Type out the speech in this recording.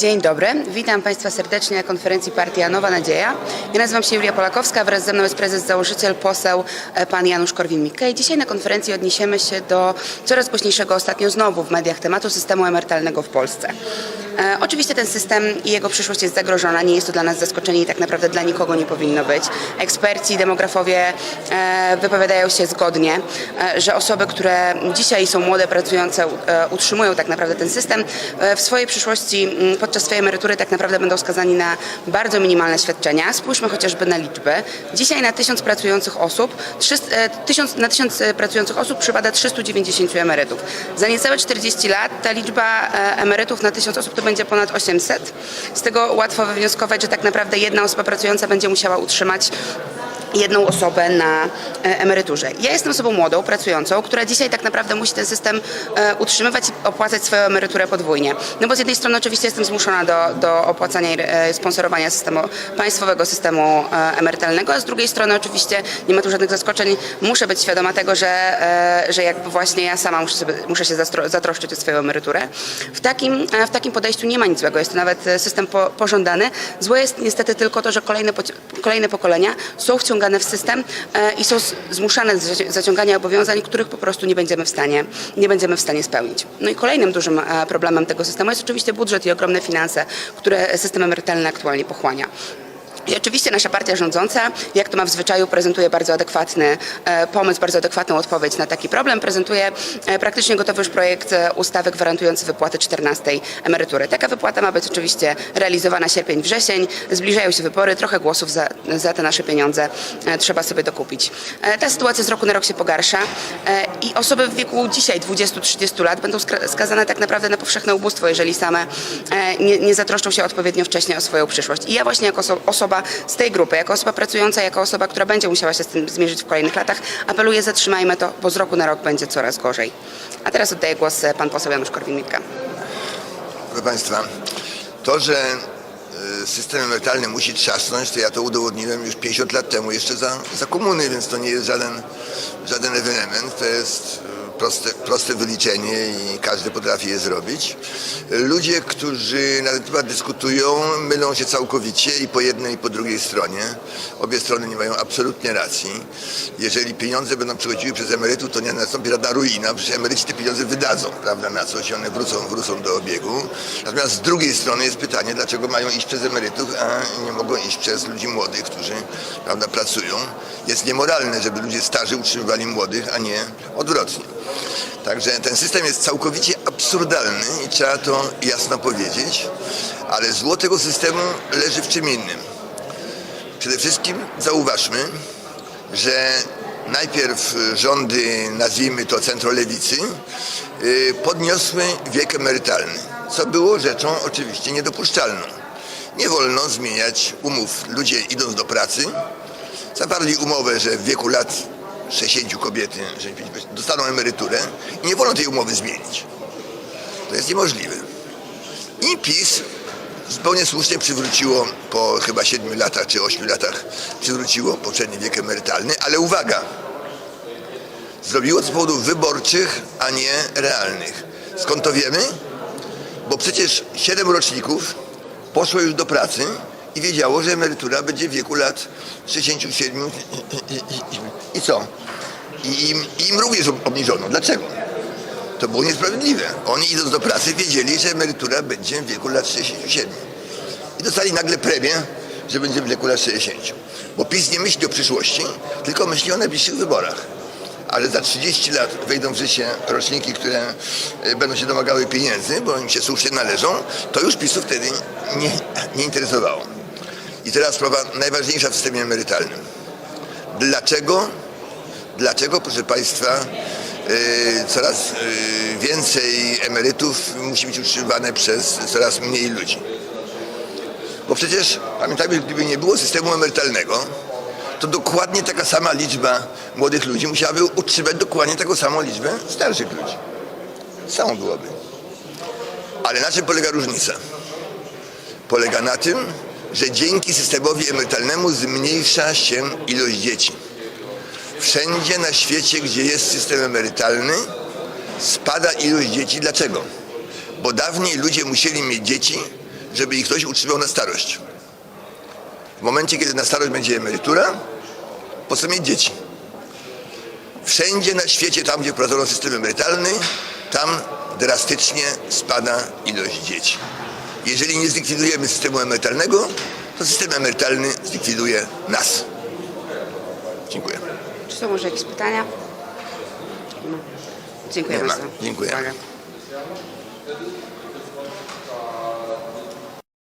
Dzień dobry, witam Państwa serdecznie na konferencji Partia Nowa Nadzieja. Ja nazywam się Julia Polakowska, wraz ze mną jest prezes, założyciel, poseł e, pan Janusz Korwin-Mikke. Dzisiaj na konferencji odniesiemy się do coraz głośniejszego ostatnio znowu w mediach tematu systemu emerytalnego w Polsce. E, oczywiście ten system i jego przyszłość jest zagrożona, nie jest to dla nas zaskoczenie i tak naprawdę dla nikogo nie powinno być. Eksperci, demografowie e, wypowiadają się zgodnie, e, że osoby, które dzisiaj są młode, pracujące, e, utrzymują tak naprawdę ten system, e, w swojej przyszłości m, podczas swojej emerytury tak naprawdę będą skazani na bardzo minimalne świadczenia. Spójrzmy chociażby na liczby. Dzisiaj na tysiąc pracujących osób, 300, e, tysiąc, na tysiąc e, pracujących osób przypada 390 emerytów. Za niecałe 40 lat ta liczba e, emerytów na tysiąc osób to będzie ponad 800. Z tego łatwo wywnioskować, że tak naprawdę jedna osoba pracująca będzie musiała utrzymać jedną osobę na e, emeryturze. Ja jestem osobą młodą, pracującą, która dzisiaj tak naprawdę musi ten system e, utrzymywać i opłacać swoją emeryturę podwójnie. No bo z jednej strony oczywiście jestem zmuszona do, do opłacania i e, sponsorowania systemu, państwowego systemu emerytalnego, a z drugiej strony oczywiście nie ma tu żadnych zaskoczeń. Muszę być świadoma tego, że, że jakby właśnie ja sama muszę, sobie, muszę się zatroszczyć o swoją emeryturę. W takim, w takim podejściu nie ma nic złego. Jest to nawet system po, pożądany. Złe jest niestety tylko to, że kolejne, kolejne pokolenia są wciągane w system e, i są zmuszane do zaci- zaciągania obowiązań, których po prostu nie będziemy w stanie, nie będziemy w stanie spełnić. No i kolejnym dużym e, problemem tego systemu jest oczywiście budżet i ogromne finanse, które system emerytalny aktualnie pochłania. I oczywiście nasza partia rządząca, jak to ma w zwyczaju, prezentuje bardzo adekwatny e, pomysł, bardzo adekwatną odpowiedź na taki problem. Prezentuje e, praktycznie gotowy już projekt e, ustawy gwarantujący wypłatę 14 emerytury. Taka wypłata ma być oczywiście realizowana sierpień-wrzesień. Zbliżają się wybory, trochę głosów za, za te nasze pieniądze trzeba sobie dokupić. Ta sytuacja z roku na rok się pogarsza i osoby w wieku dzisiaj 20-30 lat będą skazane tak naprawdę na powszechne ubóstwo, jeżeli same nie, nie zatroszczą się odpowiednio wcześnie o swoją przyszłość. I ja właśnie jako oso- osoba z tej grupy, jako osoba pracująca, jako osoba, która będzie musiała się z tym zmierzyć w kolejnych latach, apeluję, zatrzymajmy to, bo z roku na rok będzie coraz gorzej. A teraz oddaję głos e, pan poseł Janusz Korwin-Mikke. Proszę Państwa, to, że y, system emerytalny musi trzasnąć, to ja to udowodniłem już 50 lat temu, jeszcze za, za komuny, więc to nie jest żaden, żaden ewenement, to jest y, proste, proste wyliczenie i każdy potrafi je zrobić. Ludzie, którzy na ten temat dyskutują, mylą się całkowicie i po jednej i po drugiej stronie. Obie strony nie mają absolutnie racji. Jeżeli pieniądze będą przechodziły przez emerytów, to nie nastąpi żadna ruina, przecież emeryci te pieniądze wydadzą, prawda, na coś, one wrócą, wrócą do obiegu. Natomiast z drugiej strony jest pytanie, dlaczego mają iść przez emerytów, a nie mogą iść przez ludzi młodych, którzy, prawda, pracują. Jest niemoralne, żeby ludzie starzy utrzymywali młodych, a nie odwrotnie. Także ten system jest całkowicie absurdalny i trzeba to jasno powiedzieć, ale zło tego systemu leży w czym innym. Przede wszystkim zauważmy, że najpierw rządy, nazwijmy to centrolewicy, yy, podniosły wiek emerytalny, co było rzeczą oczywiście niedopuszczalną. Nie wolno zmieniać umów. Ludzie idąc do pracy, zawarli umowę, że w wieku lat 60 kobiety że dostaną emeryturę i nie wolno tej umowy zmienić. To jest niemożliwe. I PiS zupełnie słusznie przywróciło po chyba 7 latach czy 8 latach przywróciło poprzedni wiek emerytalny, ale uwaga, zrobiło to z powodów wyborczych, a nie realnych. Skąd to wiemy? Bo przecież 7 roczników poszło już do pracy i wiedziało, że emerytura będzie w wieku lat 67 i, co? I im, im również obniżono. Dlaczego? To było niesprawiedliwe. Oni idąc do pracy wiedzieli, że emerytura będzie w wieku lat 67. I dostali nagle premię, że będzie w wieku lat 60. Bo PiS nie myśli o przyszłości, tylko myśli o najbliższych wyborach. Ale za 30 lat wejdą w życie roczniki, które e, będą się domagały pieniędzy, bo im się słusznie należą, to już PiSu wtedy nie, nie interesowało. I teraz sprawa najważniejsza w systemie emerytalnym. Dlaczego, dlaczego proszę Państwa, e, coraz e, więcej emerytów musi być utrzymywane przez coraz mniej ludzi? Bo przecież pamiętajmy, gdyby nie było systemu emerytalnego, to dokładnie taka sama liczba młodych ludzi musiałaby utrzymać dokładnie taką samą liczbę starszych ludzi. Samo byłoby. Ale na czym polega różnica? Polega na tym, że dzięki systemowi emerytalnemu zmniejsza się ilość dzieci. Wszędzie na świecie, gdzie jest system emerytalny, spada ilość dzieci. Dlaczego? Bo dawniej ludzie musieli mieć dzieci, żeby ich ktoś utrzymał na starość. W momencie, kiedy na starość będzie emerytura, po co mieć dzieci? Wszędzie na świecie, tam gdzie wprowadzono system emerytalny, tam drastycznie spada ilość dzieci. Jeżeli nie zlikwidujemy systemu emerytalnego, to system emerytalny zlikwiduje nas. Dziękuję. Czy są może jakieś pytania? No. Dziękuję Nie ma. bardzo. Dziękuję. Uwaga.